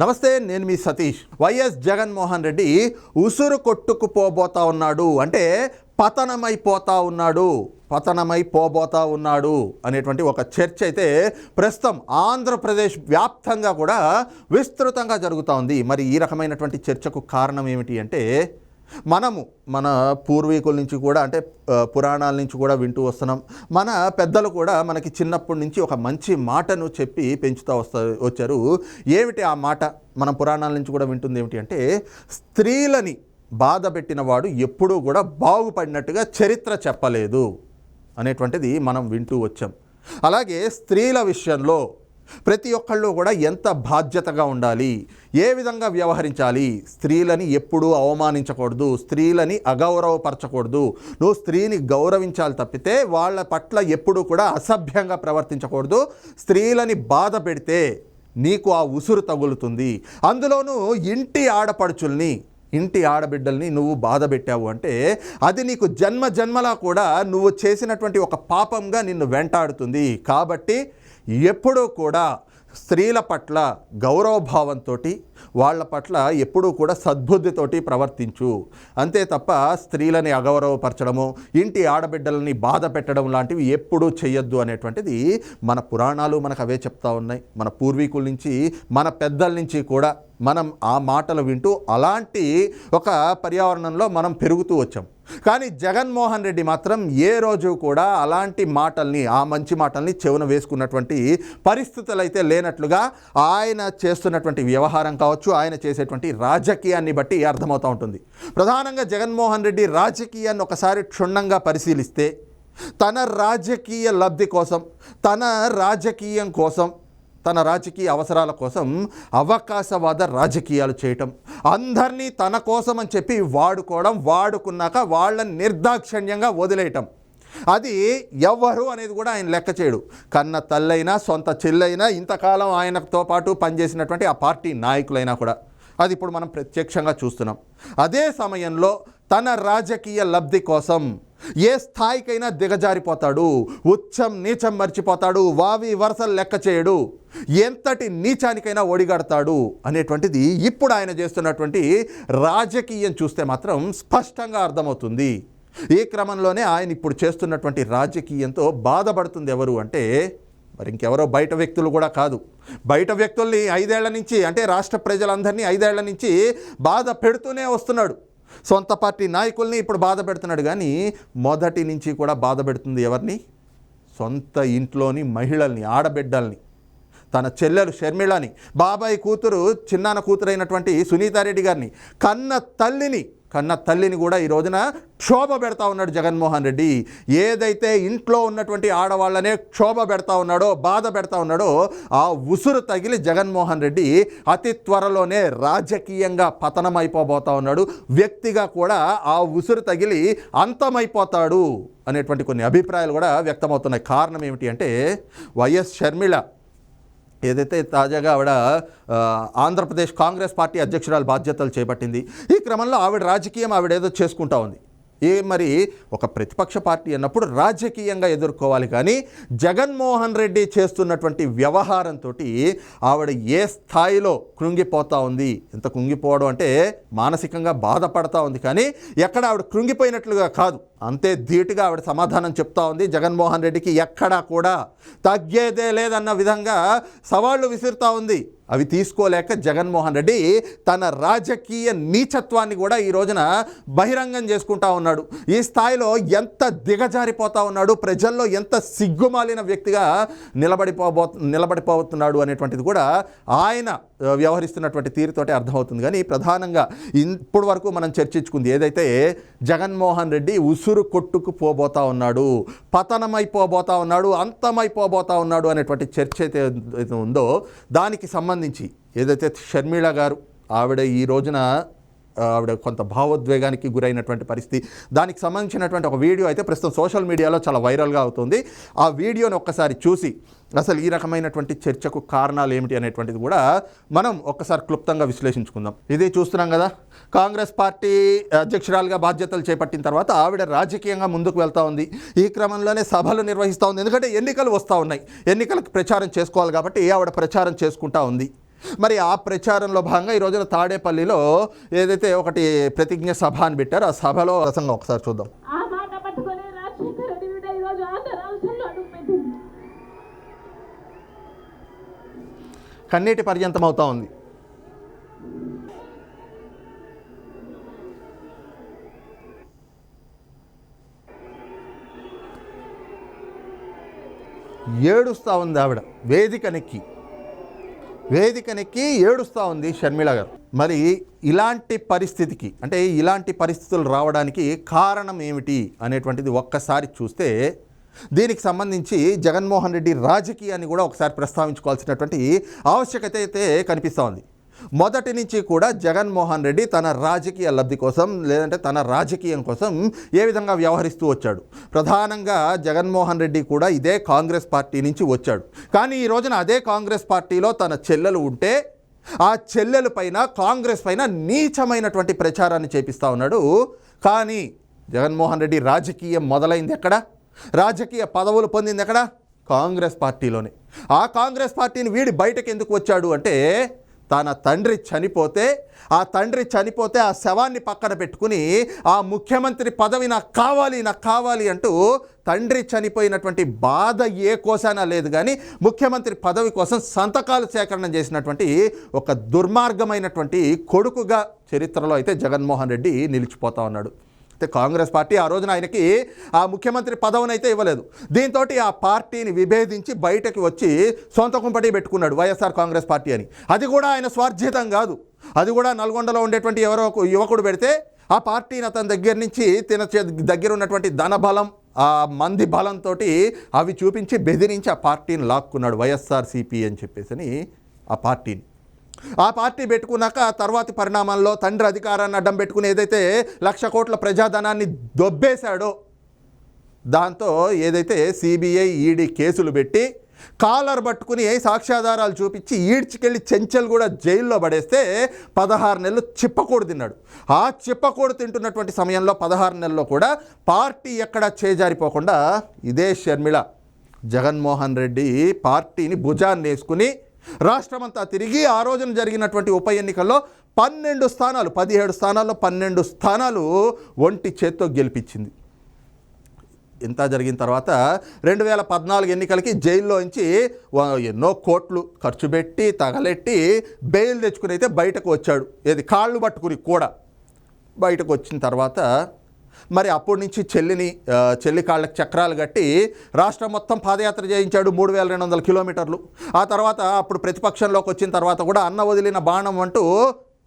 నమస్తే నేను మీ సతీష్. వైఎస్ జగన్మోహన్ రెడ్డి ఉసురు కొట్టుకుపోబోతా ఉన్నాడు. అంటే పతనమైపోతా ఉన్నాడు. పతనమైపోబోతా ఉన్నాడు అనేటువంటి ఒక చర్చ అయితే ప్రస్తుతం ఆంధ్రప్రదేశ్ వ్యాప్తంగా కూడా విస్తృతంగా జరుగుతూ ఉంది. మరి ఈ రకమైనటువంటి చర్చకు కారణం ఏమిటి అంటే మనము మన పూర్వీకుల నుంచి కూడా అంటే పురాణాల నుంచి కూడా వింటూ వస్తున్నాం. మన పెద్దలు కూడా మనకి చిన్నప్పటి నుంచి ఒక మంచి మాటను చెప్పి పెంచుతూ వస్తా వచ్చారు. ఏమిటి ఆ మాట? మన పురాణాల నుంచి కూడా వింటుంది ఏమిటి అంటే స్త్రీలని బాధ పెట్టిన వాడు ఎప్పుడూ కూడా బాగుపడినట్టుగా చరిత్ర చెప్పలేదు అనేటువంటిది మనం వింటూ వచ్చాం. అలాగే స్త్రీల విషయంలో ప్రతి ఒక్కళ్ళు కూడా ఎంత బాధ్యతగా ఉండాలి? ఏ విధంగా వ్యవహరించాలి? స్త్రీలని ఎప్పుడూ అవమానించకూడదు. స్త్రీలని అగౌరవపరచకూడదు. నువ్వు స్త్రీని గౌరవించాలి తప్పితే వాళ్ళ పట్ల ఎప్పుడూ కూడా అసభ్యంగా ప్రవర్తించకూడదు. స్త్రీలని బాధ పెడితే నీకు ఆ ఉసురు తగులుతుంది. అందులోనూ ఇంటి ఆడపడుచుల్ని ఇంటి ఆడబిడ్డల్ని నువ్వు బాధ పెట్టావు అంటే అది నీకు జన్మ జన్మలా కూడా నువ్వు చేసినటువంటి ఒక పాపంగా నిన్ను వెంటాడుతుంది. కాబట్టి ఎప్పుడూ కూడా స్త్రీల పట్ల గౌరవభావంతో వాళ్ళ పట్ల ఎప్పుడూ కూడా సద్బుద్ధితోటి ప్రవర్తించు. అంతే తప్ప స్త్రీలని అగౌరవపరచడము ఇంటి ఆడబిడ్డలని బాధ పెట్టడం లాంటివి ఎప్పుడూ చేయొద్దు అనేటువంటిది మన పురాణాలు మనకు అవే చెప్తా ఉన్నాయి. మన పూర్వీకుల నుంచి మన పెద్దల నుంచి కూడా మనం ఆ మాటలు వింటూ అలాంటి ఒక పర్యావరణంలో మనం పెరుగుతూ వచ్చాం. కానీ జగన్మోహన్ రెడ్డి మాత్రం ఏ రోజు కూడా అలాంటి మాటల్ని ఆ మంచి మాటల్ని చెవున వేసుకున్నటువంటి పరిస్థితులు అయితే లేనట్లుగా ఆయన చేస్తున్నటువంటి వ్యవహారం కావచ్చు ఆయన చేసేటువంటి రాజకీయాన్ని బట్టి అర్థమవుతూ ఉంటుంది. ప్రధానంగా జగన్మోహన్ రెడ్డి రాజకీయాన్ని ఒకసారి క్షుణ్ణంగా పరిశీలిస్తే తన రాజకీయ లబ్ధి కోసం తన రాజకీయం కోసం తన రాజకీయ అవసరాల కోసం అవకాశవాద రాజకీయాలు చేయటం అందరినీ తన కోసం అని చెప్పి వాడుకోవడం వాడుకున్నాక వాళ్ళని నిర్దాక్షిణ్యంగా వదిలేయటం. అది ఎవరు అనేది కూడా ఆయన లెక్క చేయడు. కన్న తల్లైనా సొంత చెల్లైనా ఇంతకాలం ఆయనతో పాటు పనిచేసినటువంటి ఆ పార్టీ నాయకులైనా కూడా. అది ఇప్పుడు మనం ప్రత్యక్షంగా చూస్తున్నాం. అదే సమయంలో తన రాజకీయ లబ్ధి కోసం ఏ స్థాయికైనా దిగజారిపోతాడు. ఉచ్చం నీచం మర్చిపోతాడు. వావి వరసలు లెక్క చేయడు. ఎంతటి నీచానికైనా ఒడిగడతాడు అనేటువంటిది ఇప్పుడు ఆయన చేస్తున్నటువంటి రాజకీయం చూస్తే మాత్రం స్పష్టంగా అర్థమవుతుంది. ఈ క్రమంలోనే ఆయన ఇప్పుడు చేస్తున్నటువంటి రాజకీయంతో బాధపడుతుంది ఎవరు అంటే మరి ఇంకెవరో బయట వ్యక్తులు కూడా కాదు. బయట వ్యక్తుల్ని ఐదేళ్ళ నుంచి అంటే రాష్ట్ర ప్రజలందరినీ ఐదేళ్ళ నుంచి బాధ పెడుతూనే వస్తున్నాడు. సొంత పార్టీ నాయకుల్ని ఇప్పుడు బాధ పెడుతున్నాడు. కానీ మొదటి నుంచి కూడా బాధ పెడుతుంది ఎవరిని? సొంత ఇంట్లోని మహిళల్ని ఆడబిడ్డల్ని. తన చెల్లెలు షర్మిళని బాబాయ్ కూతురు చిన్నాన్న కూతురైనటువంటి సునీతారెడ్డి గారిని కన్న తల్లిని కన్న తల్లిని కూడా ఈ రోజున క్షోభ పెడతా ఉన్నాడు జగన్మోహన్ రెడ్డి. ఏదైతే ఇంట్లో ఉన్నటువంటి ఆడవాళ్ళనే క్షోభ పెడతా ఉన్నాడో బాధ పెడతా ఉన్నాడో ఆ ఉసురు తగిలి జగన్మోహన్ రెడ్డి అతి త్వరలోనే రాజకీయంగా పతనమైపోబోతా ఉన్నాడు. వ్యక్తిగా కూడా ఆ ఉసురు తగిలి అంతమైపోతాడు అనేటువంటి కొన్ని అభిప్రాయాలు కూడా వ్యక్తమవుతున్నాయి. కారణం ఏమిటి అంటే వైఎస్ షర్మిళ ఏదైతే తాజాగా ఆవిడ ఆంధ్రప్రదేశ్ కాంగ్రెస్ పార్టీ అధ్యక్షురాలు బాధ్యతలు చేపట్టింది ఈ క్రమంలో ఆవిడ రాజకీయం ఆవిడ ఏదో చేసుకుంటా ఉంది. ఏ మరి ఒక ప్రతిపక్ష పార్టీ అన్నప్పుడు రాజకీయంగా ఎదుర్కోవాలి కానీ జగన్మోహన్ రెడ్డి చేస్తున్నటువంటి వ్యవహారంతో ఆవిడ ఏ స్థాయిలో కృంగిపోతూ ఉంది ఎంత కృంగిపోవడం అంటే మానసికంగా బాధపడతా ఉంది కానీ ఎక్కడ ఆవిడ కృంగిపోయినట్లుగా కాదు. అంతే ధీటుగా ఆవిడ సమాధానం చెప్తా ఉంది. జగన్మోహన్ రెడ్డికి ఎక్కడా కూడా తగ్గేదే లేదన్న విధంగా సవాళ్ళు విసురుతా ఉంది. అవి తీసుకోలేక జగన్మోహన్ రెడ్డి తన రాజకీయ నీచత్వాన్ని కూడా ఈ రోజున బహిరంగం చేసుకుంటా ఉన్నాడు. ఈ స్థాయిలో ఎంత దిగజారిపోతా ఉన్నాడు ప్రజల్లో ఎంత సిగ్గుమాలిన వ్యక్తిగా నిలబడిపోబో నిలబడిపోతున్నాడు అనేటువంటిది కూడా ఆయన వ్యవహరిస్తున్నటువంటి తీరుతోటే అర్థమవుతుంది. కానీ ప్రధానంగా ఇప్పుడు వరకు మనం చర్చించుకుంది ఏదైతే జగన్మోహన్ రెడ్డి ఉసురు కొట్టుకు పోబోతా ఉన్నాడు పతనమైపోబోతా ఉన్నాడు అంతమైపోబోతా ఉన్నాడు అనేటువంటి చర్చ అయితే ఉందో దానికి సంబంధించి ఏదైతే షర్మిళ గారు ఆవిడ ఈ రోజున ఆవిడ కొంత భావోద్వేగానికి గురైనటువంటి పరిస్థితి. దానికి సంబంధించినటువంటి ఒక వీడియో అయితే ప్రస్తుతం సోషల్ మీడియాలో చాలా వైరల్గా అవుతుంది. ఆ వీడియోని ఒక్కసారి చూసి అసలు ఈ రకమైనటువంటి చర్చకు కారణాలు ఏమిటి అనేటువంటిది కూడా మనం ఒక్కసారి క్లుప్తంగా విశ్లేషించుకుందాం. ఇది చూస్తున్నాం కదా కాంగ్రెస్ పార్టీ అధ్యక్షురాలుగా బాధ్యతలు చేపట్టిన తర్వాత ఆవిడ రాజకీయంగా ముందుకు వెళ్తా ఉంది. ఈ క్రమంలోనే సభలు నిర్వహిస్తూ ఉంది. ఎందుకంటే ఎన్నికలు వస్తూ ఉన్నాయి. ఎన్నికలకు ప్రచారం చేసుకోవాలి కాబట్టి ఆవిడ ప్రచారం చేసుకుంటా ఉంది. మరి ఆ ప్రచారంలో భాగంగా ఈ రోజున తాడేపల్లిలో ఏదైతే ఒకటి ప్రతిజ్ఞ సభ అని పెట్టారో ఆ సభలో ప్రసంగం ఒకసారి చూద్దాం. కన్నీటి పర్యంతం అవుతా ఉంది. ఏడుస్తూ ఉంది ఆవిడ. వేదికనెక్కి వేదికనెక్కి ఏడుస్తూ ఉంది షర్మిళ గారు. మరి ఇలాంటి పరిస్థితికి అంటే ఇలాంటి పరిస్థితులు రావడానికి కారణం ఏమిటి అనేటువంటిది ఒక్కసారి చూస్తే దీనికి సంబంధించి జగన్మోహన్ రెడ్డి రాజకీయాన్ని కూడా ఒకసారి ప్రస్తావించుకోవాల్సినటువంటి ఆవశ్యకత అయితే కనిపిస్తూ ఉంది. మొదటి నుంచి కూడా జగన్మోహన్ రెడ్డి తన రాజకీయ లబ్ధి కోసం లేదంటే తన రాజకీయం కోసం ఏ విధంగా వ్యవహరిస్తూ వచ్చాడు. ప్రధానంగా జగన్మోహన్ రెడ్డి కూడా ఇదే కాంగ్రెస్ పార్టీ నుంచి వచ్చాడు. కానీ ఈ రోజున అదే కాంగ్రెస్ పార్టీలో తన చెల్లెలు ఉంటే ఆ చెల్లెలు పైన కాంగ్రెస్ పైన నీచమైనటువంటి ప్రచారాన్ని చేపిస్తూ ఉన్నాడు. కానీ జగన్మోహన్ రెడ్డి రాజకీయం మొదలైంది ఎక్కడ? రాజకీయ పదవులు పొందింది ఎక్కడ? కాంగ్రెస్ పార్టీలోనే. ఆ కాంగ్రెస్ పార్టీని వీడి బయటకు ఎందుకు వచ్చాడు అంటే తన తండ్రి చనిపోతే ఆ తండ్రి చనిపోతే ఆ శవాన్ని పక్కన పెట్టుకుని ఆ ముఖ్యమంత్రి పదవి నాకు కావాలి నాకు కావాలి అంటూ తండ్రి చనిపోయినటువంటి బాధ ఏ కోసానా లేదు కానీ ముఖ్యమంత్రి పదవి కోసం సంతకాలు సేకరణ చేసినటువంటి ఒక దుర్మార్గమైనటువంటి కొడుకుగా చరిత్రలో అయితే జగన్మోహన్ రెడ్డి నిలిచిపోతా ఉన్నాడు. అయితే కాంగ్రెస్ పార్టీ ఆ రోజున ఆయనకి ఆ ముఖ్యమంత్రి పదవినైతే ఇవ్వలేదు. దీంతో ఆ పార్టీని విభేదించి బయటకు వచ్చి సొంత కుంపటి పెట్టుకున్నాడు వైఎస్ఆర్ కాంగ్రెస్ పార్టీ అని. అది కూడా ఆయన స్వార్జితం కాదు. అది కూడా నల్గొండలో ఉండేటువంటి ఎవరో ఒక యువకుడు పెడితే ఆ పార్టీని అతని దగ్గర నుంచి తిన దగ్గర ఉన్నటువంటి ధనబలం ఆ మంది బలంతో అవి చూపించి బెదిరించి ఆ పార్టీని లాక్కున్నాడు వైఎస్ఆర్ సిపి అని చెప్పేసి ఆ పార్టీని. ఆ పార్టీ పెట్టుకున్నాక తర్వాతి పరిణామాల్లో తండ్రి అధికారాన్ని అడ్డం పెట్టుకుని ఏదైతే లక్ష కోట్ల ప్రజాధనాన్ని దొబ్బేశాడో దాంతో ఏదైతే సిబిఐ ఈడీ కేసులు పెట్టి కాలర్ పట్టుకుని సాక్ష్యాధారాలు చూపించి ఈడ్చికెళ్ళి చెంచల్ కూడా జైల్లో పడేస్తే పదహారు నెలలు చిప్పకూడు తిన్నాడు. ఆ చిప్పకూడు తింటున్నటువంటి సమయంలో పదహారు నెలల్లో కూడా పార్టీ ఎక్కడ చేజారిపోకుండా ఇదే షర్మిళ జగన్మోహన్ రెడ్డి పార్టీని భుజాన్ని వేసుకుని రాష్ట్రమంతా తిరిగి ఆ రోజున జరిగినటువంటి ఉప ఎన్నికల్లో పన్నెండు స్థానాలు పదిహేడు స్థానాల్లో పన్నెండు స్థానాలు ఒంటి చేత్తో గెలిపించింది. ఇంత జరిగిన తర్వాత రెండు వేల పద్నాలుగు ఎన్నికలకి జైల్లో నుంచి ఎన్నో కోట్లు ఖర్చు పెట్టి తగలెట్టి బెయిల్ తెచ్చుకుని అయితే బయటకు వచ్చాడు. ఏది కాళ్ళు పట్టుకుని కూడా బయటకు వచ్చిన తర్వాత మరి అప్పటి నుంచి చెల్లిని చెల్లి కాళ్ళకి చక్రాలు కట్టి రాష్ట్రం మొత్తం పాదయాత్ర చేయించాడు మూడు వేల రెండు వందల కిలోమీటర్లు. ఆ తర్వాత అప్పుడు ప్రతిపక్షంలోకి వచ్చిన తర్వాత కూడా అన్న వదిలిన బాణం అంటూ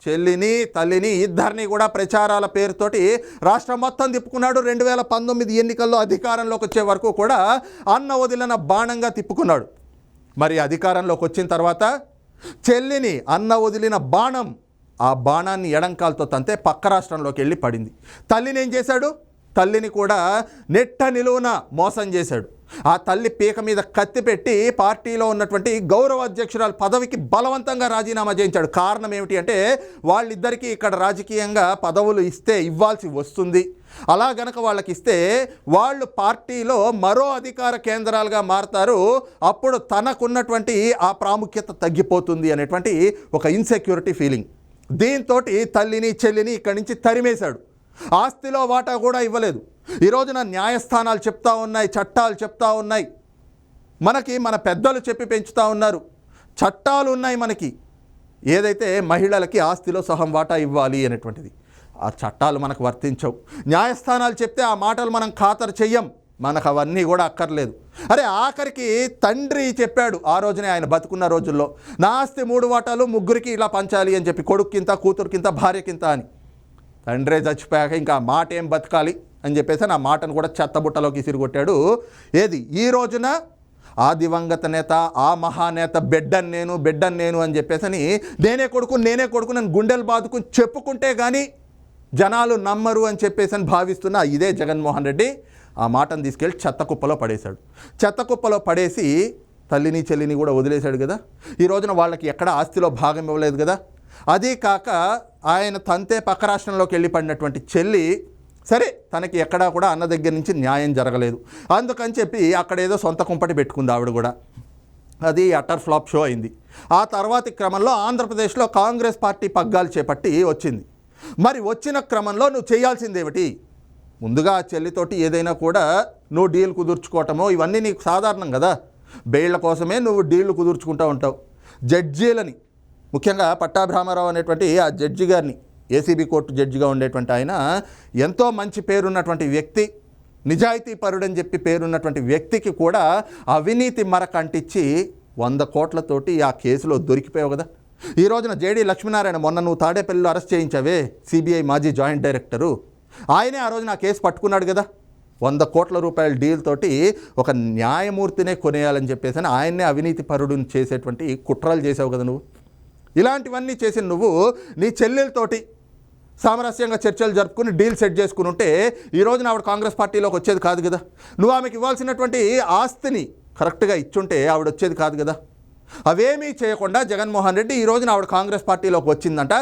చెల్లిని తల్లిని ఇద్దరిని కూడా ప్రచారాల పేరుతోటి రాష్ట్రం మొత్తం తిప్పుకున్నాడు. రెండు వేల పంతొమ్మిది ఎన్నికల్లో అధికారంలోకి వచ్చే వరకు కూడా అన్న వదిలిన బాణంగా తిప్పుకున్నాడు. మరి అధికారంలోకి వచ్చిన తర్వాత చెల్లిని అన్న వదిలిన బాణం ఆ బాణాన్ని ఎడంకాలతో తంతే పక్క రాష్ట్రంలోకి వెళ్ళి పడింది. తల్లిని ఏం చేశాడు? తల్లిని కూడా నెట్ట నిలువున మోసం చేశాడు. ఆ తల్లి పీక మీద కత్తి పెట్టి పార్టీలో ఉన్నటువంటి గౌరవ అధ్యక్షురాలు పదవికి బలవంతంగా రాజీనామా చేయించాడు. కారణం ఏమిటి అంటే వాళ్ళిద్దరికీ ఇక్కడ రాజకీయంగా పదవులు ఇస్తే ఇవ్వాల్సి వస్తుంది. అలా గనక వాళ్ళకి ఇస్తే వాళ్ళు పార్టీలో మరో అధికార కేంద్రాలుగా మారతారు. అప్పుడు తనకున్నటువంటి ఆ ప్రాముఖ్యత తగ్గిపోతుంది అనేటువంటి ఒక ఇన్సెక్యూరిటీ ఫీలింగ్ దీంతో తల్లిని చెల్లిని ఇక్కడి నుంచి తరిమేశాడు? ఆస్తిలో వాటా కూడా ఇవ్వలేదు. ఈ రోజున న్యాయస్థానాలు చెప్తా ఉన్నాయి చట్టాలు చెప్తా ఉన్నాయి. మనకి మన పెద్దలు చెప్పి పెంచుతా ఉన్నారు. చట్టాలు ఉన్నాయి మనకి. ఏదైతే మహిళలకి ఆస్తిలో సహం వాటా ఇవ్వాలి అనేటువంటిది. ఆ చట్టాలు మనకు వర్తించవు. న్యాయస్థానాలు చెప్తే ఆ మాటలు మనం ఖాతరు చెయ్యం. మనకు అవన్నీ కూడా అక్కర్లేదు. అరే ఆఖరికి తండ్రి చెప్పాడు ఆ రోజునే ఆయన బతుకున్న రోజుల్లో నాస్తి మూడు వాటాలు ముగ్గురికి ఇలా పంచాలి అని చెప్పి కొడుక్కింత కూతురుకింత భార్యకింత అని. తండ్రే చచ్చిపోయాక ఇంకా మాట ఏం బతకాలి అని చెప్పేసి నా మాటను కూడా చెత్తబుట్టలోకి ఇసిరిగొట్టాడు. ఏది? ఈ రోజున ఆ దివంగత నేత ఆ మహానేత బిడ్డన్ నేను బిడ్డన్ నేను అని చెప్పేసి అని నేనే కొడుకు నేనే కొడుకు నన్ను గుండెలు బాదుకుని చెప్పుకుంటే కానీ జనాలు నమ్మరు అని చెప్పేసి అని భావిస్తున్న ఇదే జగన్మోహన్ రెడ్డి. ఆ మాటను తీసుకెళ్ళి చెత్త కుప్పలో పడేశాడు. చెత్త కుప్పలో పడేసి తల్లిని చెల్లిని కూడా వదిలేశాడు కదా? ఈ రోజున వాళ్ళకి ఎక్కడ ఆస్తిలో భాగం ఇవ్వలేదు కదా? అదీ కాక ఆయన తంతే పక్క రాష్ట్రంలోకి వెళ్ళి పడినటువంటి చెల్లి సరే తనకి ఎక్కడా కూడా అన్న దగ్గర నుంచి న్యాయం జరగలేదు. అందుకని చెప్పి అక్కడ ఏదో సొంత కుంపటి పెట్టుకుంది ఆవిడ కూడా. అది అటర్ ఫ్లాప్ షో అయింది. ఆ తర్వాతి క్రమంలో ఆంధ్రప్రదేశ్లో కాంగ్రెస్ పార్టీ పగ్గాలు చేపట్టి వచ్చింది. మరి వచ్చిన క్రమంలో నువ్వు చేయాల్సిందేమిటి? ముందుగా ఆ చెల్లితోటి ఏదైనా కూడా నువ్వు డీల్ కుదుర్చుకోవటమో ఇవన్నీ నీకు సాధారణం కదా. బెయిళ్ళ కోసమే నువ్వు డీళ్ళు కుదుర్చుకుంటూ ఉంటావు. జడ్జీలని ముఖ్యంగా పట్టాభ్రామారావు అనేటువంటి ఆ జడ్జి గారిని ఏసీబీ కోర్టు జడ్జిగా ఉండేటువంటి ఆయన ఎంతో మంచి పేరున్నటువంటి వ్యక్తి నిజాయితీ పరుడని చెప్పి పేరున్నటువంటి వ్యక్తికి కూడా అవినీతి మరక అంటించి వంద కోట్లతోటి ఆ కేసులో దొరికిపోయావు కదా. ఈ రోజున జేడీ లక్ష్మీనారాయణ మొన్న నువ్వు తాడేపల్లిలో అరెస్ట్ చేయించావే సిబిఐ మాజీ జాయింట్ డైరెక్టరు. ఆయనే ఆ రోజు నా కేసు పట్టుకున్నాడు కదా. వంద కోట్ల రూపాయల డీల్ తోటి ఒక న్యాయమూర్తినే కొనేయాలని చెప్పేసి అని ఆయన్నే అవినీతి పరుడుని చేసేటువంటి కుట్రలు చేసావు కదా నువ్వు. ఇలాంటివన్నీ చేసిన నువ్వు నీ చెల్లెలతోటి సామరస్యంగా చర్చలు జరుపుకుని డీల్ సెట్ చేసుకుని ఉంటే ఈ రోజున ఆవిడ కాంగ్రెస్ పార్టీలోకి వచ్చేది కాదు కదా. నువ్వు ఆమెకి ఇవ్వాల్సినటువంటి ఆస్తిని కరెక్ట్గా ఇచ్చుంటే ఆవిడ వచ్చేది కాదు కదా. అవేమీ చేయకుండా జగన్మోహన్ రెడ్డి ఈ రోజున ఆవిడ కాంగ్రెస్ పార్టీలోకి వచ్చిందంట.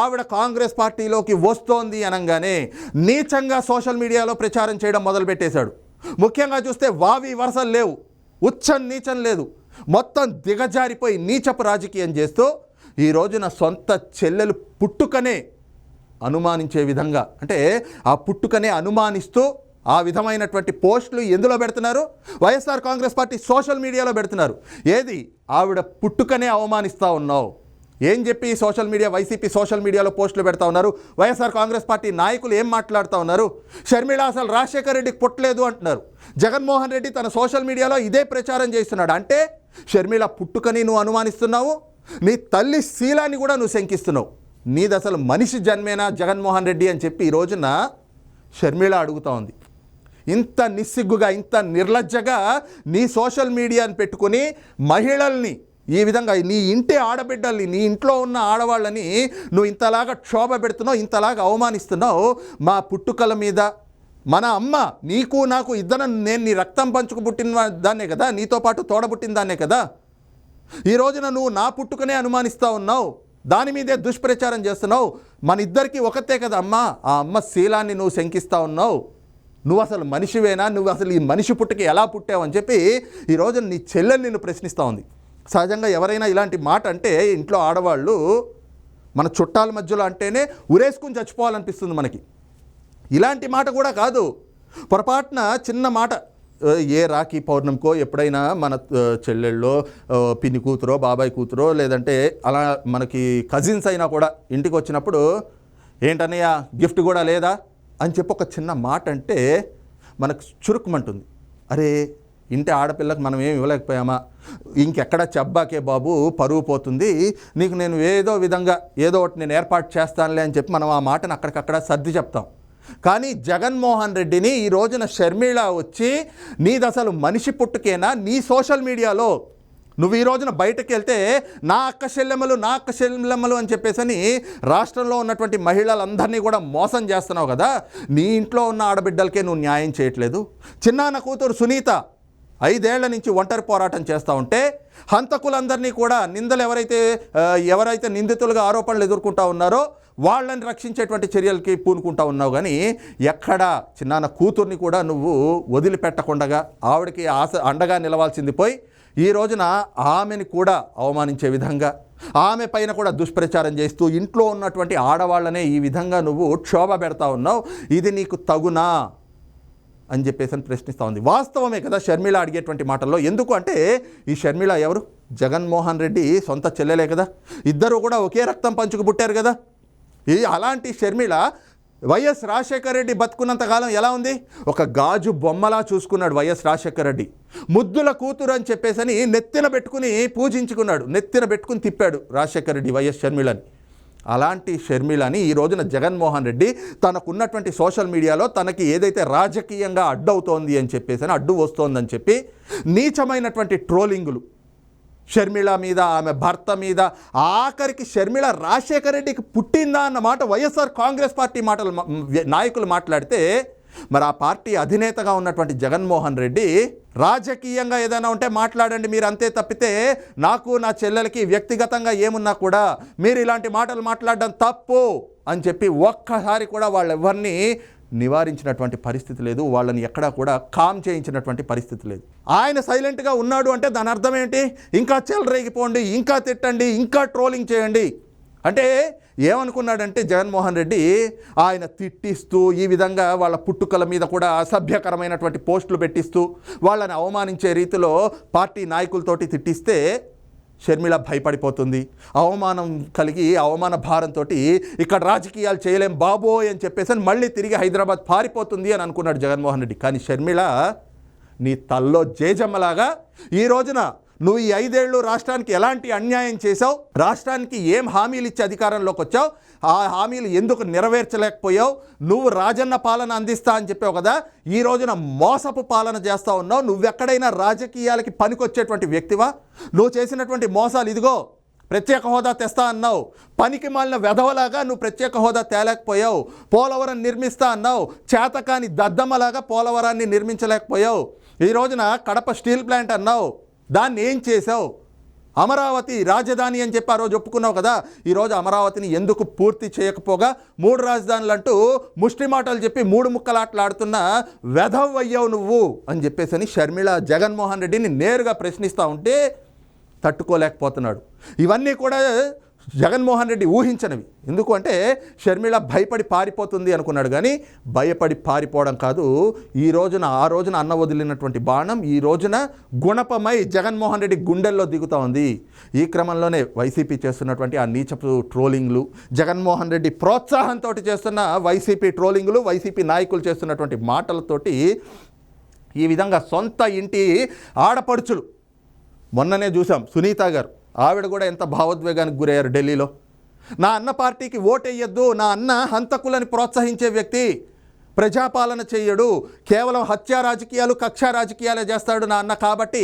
ఆవిడ కాంగ్రెస్ పార్టీలోకి వస్తోంది అనగానే నీచంగా సోషల్ మీడియాలో ప్రచారం చేయడం మొదలుపెట్టేశాడు. ముఖ్యంగా చూస్తే వావి వరసలు లేవు. ఉచ్చం నీచం లేదు. మొత్తం దిగజారిపోయి నీచపు రాజకీయం చేస్తూ ఈ రోజున సొంత చెల్లెలు పుట్టుకనే అనుమానించే విధంగా అంటే ఆ పుట్టుకనే అనుమానిస్తూ ఆ విధమైనటువంటి పోస్టులు ఎందులో పెడుతున్నారు? వైఎస్ఆర్ కాంగ్రెస్ పార్టీ సోషల్ మీడియాలో పెడుతున్నారు. ఏది? ఆవిడ పుట్టుకనే అవమానిస్తూ ఉన్నావు. ఏం చెప్పి సోషల్ మీడియా వైసీపీ సోషల్ మీడియాలో పోస్టులు పెడతా ఉన్నారు? వైఎస్ఆర్ కాంగ్రెస్ పార్టీ నాయకులు ఏం మాట్లాడుతూ ఉన్నారు? షర్మిళ అసలు రాజశేఖర్ రెడ్డికి పుట్టలేదు అంటున్నారు. జగన్మోహన్ రెడ్డి తన సోషల్ మీడియాలో ఇదే ప్రచారం చేస్తున్నాడు. అంటే షర్మిళ పుట్టుకని నువ్వు అనుమానిస్తున్నావు? నీ తల్లి శీలాన్ని కూడా నువ్వు శంకిస్తున్నావు. నీది అసలు మనిషి జన్మేనా జగన్మోహన్ రెడ్డి అని చెప్పి ఈ రోజున షర్మిళ అడుగుతూ ఉంది. ఇంత నిస్సిగ్గుగా ఇంత నిర్లజ్జగా నీ సోషల్ మీడియాని పెట్టుకుని మహిళల్ని ఈ విధంగా నీ ఇంటి ఆడబిడ్డల్ని నీ ఇంట్లో ఉన్న ఆడవాళ్ళని నువ్వు ఇంతలాగా క్షోభ పెడుతున్నావు ఇంతలాగా అవమానిస్తున్నావు మా పుట్టుకల మీద. మన అమ్మ నీకు నాకు ఇద్దరం నేను నీ రక్తం పంచుకు పుట్టిన దాన్నే కదా నీతో పాటు తోడబుట్టిన దాన్నే కదా. ఈ రోజున నువ్వు నా పుట్టుకనే అనుమానిస్తూ ఉన్నావు. దాని మీదే దుష్ప్రచారం చేస్తున్నావు. మన ఇద్దరికి ఒకతే కదా అమ్మ. ఆ అమ్మ శీలాన్ని నువ్వు శంకిస్తూ ఉన్నావు. నువ్వు అసలు మనిషివేనా? నువ్వు అసలు ఈ మనిషి పుట్టుకి ఎలా పుట్టావు? అని చెప్పి ఈ రోజు నీ చెల్లెలు నిన్ను ప్రశ్నిస్తూ ఉంది. సహజంగా ఎవరైనా ఇలాంటి మాట అంటే ఇంట్లో ఆడవాళ్ళు మన చుట్టాల మధ్యలో అంటేనే ఉరేసుకుని చచ్చిపోవాలనిపిస్తుంది మనకి. ఇలాంటి మాట కూడా కాదు. పొరపాటున చిన్న మాట ఏ రాఖీ పౌర్ణమికో ఎప్పుడైనా మన చెల్లెళ్ళో పిన్ని కూతురో బాబాయ్ కూతురో లేదంటే అలా మనకి కజిన్స్ అయినా కూడా ఇంటికి వచ్చినప్పుడు ఏంటన్నయ్య గిఫ్ట్ కూడా లేదా? అని చెప్పి ఒక చిన్న మాట అంటే మనకు చురుకుమంటుంది. అరే ఇంటి ఆడపిల్లకు మనం ఏమి ఇవ్వలేకపోయామా? ఇంకెక్కడ చెబ్బాకే బాబు పరువు పోతుంది. నీకు నేను ఏదో విధంగా ఏదో ఒకటి నేను ఏర్పాటు చేస్తానులే అని చెప్పి మనం ఆ మాటను అక్కడికక్కడ సర్ది చెప్తాం. కానీ జగన్మోహన్ రెడ్డిని ఈ రోజున షర్మిళ వచ్చి నీదసలు మనిషి పుట్టుకేనా? నీ సోషల్ మీడియాలో నువ్వు ఈ రోజున బయటకు వెళ్తే నా అక్క చెల్లెమ్మలు నా అక్క చెల్లెమ్మలు అని చెప్పేసని రాష్ట్రంలో ఉన్నటువంటి మహిళలందరినీ కూడా మోసం చేస్తున్నావు కదా. నీ ఇంట్లో ఉన్న ఆడబిడ్డలకే నువ్వు న్యాయం చేయట్లేదు. చిన్నాన్న కూతురు సునీత ఐదేళ్ళ నుంచి ఒంటరి పోరాటం చేస్తూ ఉంటే హంతకులందరినీ కూడా నిందలు ఎవరైతే ఎవరైతే నిందితులుగా ఆరోపణలు ఎదుర్కొంటా ఉన్నారో వాళ్ళని రక్షించేటువంటి చర్యలకి పూనుకుంటా ఉన్నావు కానీ ఎక్కడ చిన్నాన్న కూతుర్ని కూడా నువ్వు వదిలిపెట్టకుండగా ఆవిడకి ఆశ అండగా నిలవాల్సింది పోయి ఈ రోజున ఆమెని కూడా అవమానించే విధంగా ఆమె పైన కూడా దుష్ప్రచారం చేస్తూ ఇంట్లో ఉన్నటువంటి ఆడవాళ్ళనే ఈ విధంగా నువ్వు క్షోభ పెడతా ఉన్నావు ఇది నీకు తగునా? అని చెప్పేసి అని ప్రశ్నిస్తూ ఉంది. వాస్తవమే కదా షర్మిళ అడిగేటువంటి మాటల్లో. ఎందుకు అంటే ఈ షర్మిళ ఎవరు? జగన్మోహన్ రెడ్డి సొంత చెల్లెలే కదా. ఇద్దరు కూడా ఒకే రక్తం పంచుకు పుట్టారు కదా. ఈ అలాంటి షర్మిళ వైఎస్ రాజశేఖర రెడ్డి బతుకున్నంత కాలం ఎలా ఉంది? ఒక గాజు బొమ్మలా చూసుకున్నాడు వైఎస్ రాజశేఖర రెడ్డి. ముద్దుల కూతురు అని చెప్పేసని నెత్తిన పెట్టుకుని పూజించుకున్నాడు. నెత్తిన పెట్టుకుని తిప్పాడు రాజశేఖర రెడ్డి వైఎస్ షర్మిలని. అలాంటి షర్మిలని ఈ రోజున జగన్మోహన్ రెడ్డి తనకున్నటువంటి సోషల్ మీడియాలో తనకి ఏదైతే రాజకీయంగా అడ్డవుతోంది అని చెప్పేసి అని అడ్డు వస్తోందని చెప్పి నీచమైనటువంటి ట్రోలింగులు షర్మిళ మీద ఆమె భర్త మీద ఆఖరికి షర్మిళ రాజశేఖర రెడ్డికి పుట్టిందా అన్న మాట వైఎస్ఆర్ కాంగ్రెస్ పార్టీ మాటలు నాయకులు మాట్లాడితే మరి ఆ పార్టీ అధినేతగా ఉన్నటువంటి జగన్మోహన్ రెడ్డి రాజకీయంగా ఏదైనా ఉంటే మాట్లాడండి మీరు అంతే తప్పితే నాకు నా చెల్లెలకి వ్యక్తిగతంగా ఏమున్నా కూడా మీరు ఇలాంటి మాటలు మాట్లాడడం తప్పు అని చెప్పి ఒక్కసారి కూడా వాళ్ళెవరిని నివారించినటువంటి పరిస్థితి లేదు వాళ్ళని ఎక్కడా కూడా కామ్ చేయించినటువంటి పరిస్థితి లేదు. ఆయన సైలెంట్గా ఉన్నాడు అంటే దాని అర్థం ఏంటి? ఇంకా చెలరేగిపోండి ఇంకా తిట్టండి ఇంకా ట్రోలింగ్ చేయండి. అంటే ఏమనుకున్నాడంటే జగన్మోహన్ రెడ్డి ఆయన తిట్టిస్తూ ఈ విధంగా వాళ్ళ పుట్టుకల మీద కూడా అసభ్యకరమైనటువంటి పోస్టులు పెట్టిస్తూ వాళ్ళని అవమానించే రీతిలో పార్టీ నాయకులతోటి తిట్టిస్తే షర్మిల భయపడిపోతుంది. అవమానం కలిగి అవమాన భారంతో ఇక్కడ రాజకీయాలు చేయలేం బాబోయ్ అని చెప్పేసి అని మళ్ళీ తిరిగి హైదరాబాద్ పారిపోతుంది అని అనుకున్నాడు జగన్మోహన్ రెడ్డి. కానీ షర్మిళ నీ తల్లో జేజమ్మలాగా ఈ రోజున నువ్వు ఈ ఐదేళ్ళు రాష్ట్రానికి ఎలాంటి అన్యాయం చేశావు? రాష్ట్రానికి ఏం హామీలు ఇచ్చి అధికారంలోకి వచ్చావు? ఆ హామీలు ఎందుకు నెరవేర్చలేకపోయావు? నువ్వు రాజన్న పాలన అందిస్తా అని చెప్పావు కదా ఈ రోజున మోసపు పాలన చేస్తా ఉన్నావు. నువ్వెక్కడైనా రాజకీయాలకి పనికొచ్చేటువంటి వ్యక్తివా? నువ్వు చేసినటువంటి మోసాలు ఇదిగో ప్రత్యేక హోదా తెస్తా అన్నావు. పనికి మాలిన వెధవలాగా నువ్వు ప్రత్యేక హోదా తేలేకపోయావు. పోలవరం నిర్మిస్తా అన్నావు. చేతకాని దద్దమ్మలాగా పోలవరాన్ని నిర్మించలేకపోయావు. ఈ రోజున కడప స్టీల్ ప్లాంట్ అన్నావు. దాన్ని ఏం చేసావు అమరావతి రాజధాని అని చెప్పి ఆ రోజు ఒప్పుకున్నావు కదా? ఈరోజు అమరావతిని ఎందుకు పూర్తి చేయకపోగా మూడు రాజధానులు అంటూ ముష్టి మాటలు చెప్పి మూడు ముక్కలాటలాడుతున్న వెధవ్ అయ్యావు నువ్వు అని చెప్పేసి అని షర్మిళ జగన్మోహన్ రెడ్డిని నేరుగా ప్రశ్నిస్తూ ఉంటే తట్టుకోలేకపోతున్నాడు. ఇవన్నీ కూడా జగన్మోహన్ రెడ్డి ఊహించనివి. ఎందుకు అంటే షర్మిళ భయపడి పారిపోతుంది అనుకున్నాడు కానీ భయపడి పారిపోవడం కాదు. ఈ రోజున ఆ రోజున అన్న వదిలినటువంటి బాణం ఈ రోజున గుణపమై జగన్మోహన్ రెడ్డి గుండెల్లో దిగుతా ఉంది. ఈ క్రమంలోనే వైసీపీ చేస్తున్నటువంటి ఆ నీచపు ట్రోలింగ్లు జగన్మోహన్ రెడ్డి ప్రోత్సాహంతో చేస్తున్న వైసీపీ ట్రోలింగ్లు వైసీపీ నాయకులు చేస్తున్నటువంటి మాటలతోటి ఈ విధంగా సొంత ఇంటి ఆడపడుచులు. మొన్ననే చూసాం సునీత గారు. ఆవిడ కూడా ఎంత భావోద్వేగానికి గురయ్యారు ఢిల్లీలో? నా అన్న పార్టీకి ఓటెయ్యొద్దు నా అన్న హంతకులని ప్రోత్సహించే వ్యక్తి. ప్రజాపాలన చేయడు కేవలం హత్యా రాజకీయాలు కక్షా రాజకీయాలే చేస్తాడు నా అన్న కాబట్టి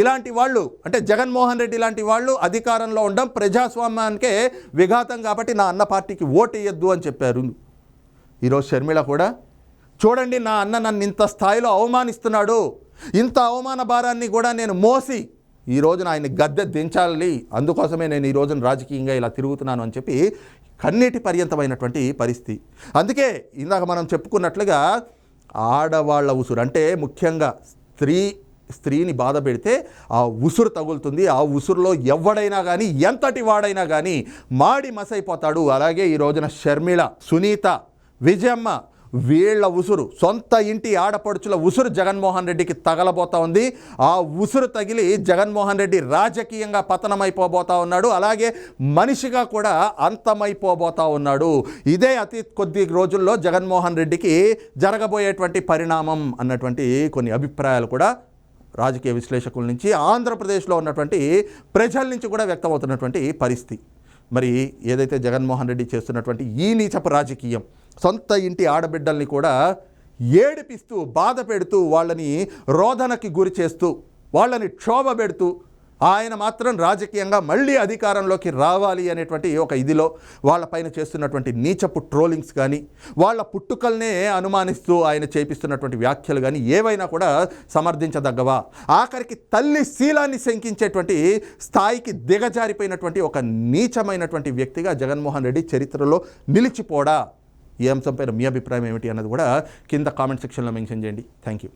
ఇలాంటి వాళ్ళు అంటే జగన్మోహన్ రెడ్డి ఇలాంటి వాళ్ళు అధికారంలో ఉండడం ప్రజాస్వామ్యానికే విఘాతం కాబట్టి నా అన్న పార్టీకి ఓటెయ్యొద్దు అని చెప్పారు. ఈరోజు షర్మిళ కూడా చూడండి నా అన్న నన్ను ఇంత స్థాయిలో అవమానిస్తున్నాడు. ఇంత అవమాన భారాన్ని కూడా నేను మోసి ఈ రోజున ఆయన గద్దె దించాలి. అందుకోసమే నేను ఈ రోజున రాజకీయంగా ఇలా తిరుగుతున్నాను అని చెప్పి కన్నీటి పర్యంతమైనటువంటి పరిస్థితి. అందుకే ఇందాక మనం చెప్పుకున్నట్లుగా ఆడవాళ్ళ ఉసురు అంటే ముఖ్యంగా స్త్రీ స్త్రీని బాధ పెడితే ఆ ఉసురు తగులుతుంది. ఆ ఉసురులో ఎవడైనా కానీ ఎంతటి వాడైనా కానీ మాడి మసైపోతాడు. అలాగే ఈ రోజున షర్మిళ సునీత విజయమ్మ వీళ్ళ ఉసురు సొంత ఇంటి ఆడపడుచుల ఉసురు జగన్మోహన్ రెడ్డికి తగలబోతా ఉంది. ఆ ఉసురు తగిలి జగన్మోహన్ రెడ్డి రాజకీయంగా పతనమైపోబోతా ఉన్నాడు. అలాగే మనిషిగా కూడా అంతమైపోబోతా ఉన్నాడు. ఇదే అతి కొద్ది రోజుల్లో జగన్మోహన్ రెడ్డికి జరగబోయేటువంటి పరిణామం అన్నటువంటి కొన్ని అభిప్రాయాలు కూడా రాజకీయ విశ్లేషకుల నుంచి ఆంధ్రప్రదేశ్లో ఉన్నటువంటి ప్రజల నుంచి కూడా వ్యక్తమవుతున్నటువంటి పరిస్థితి. మరి ఏదైతే జగన్మోహన్ రెడ్డి చేస్తున్నటువంటి ఈ నీచపు రాజకీయం సొంత ఇంటి ఆడబిడ్డల్ని కూడా ఏడిపిస్తూ బాధ పెడుతూ వాళ్ళని రోదనకి గురి చేస్తూ వాళ్ళని క్షోభ పెడుతూ ఆయన మాత్రం రాజకీయంగా మళ్ళీ అధికారంలోకి రావాలి అనేటువంటి ఒక ఇదిలో వాళ్ళపైన చేస్తున్నటువంటి నీచపు ట్రోలింగ్స్ కానీ వాళ్ళ పుట్టుకల్నే అనుమానిస్తూ ఆయన చేపిస్తున్నటువంటి వ్యాఖ్యలు కానీ ఏవైనా కూడా సమర్థించదగ్గవా? ఆఖరికి తల్లి శీలాన్ని శంకించేటువంటి స్థాయికి దిగజారిపోయినటువంటి ఒక నీచమైనటువంటి వ్యక్తిగా జగన్మోహన్ రెడ్డి చరిత్రలో నిలిచిపోడా? ఈ అంశంపైన మీ అభిప్రాయం ఏమిటి అన్నది కూడా కింద కామెంట్ సెక్షన్లో మెన్షన్ చేయండి. Thank you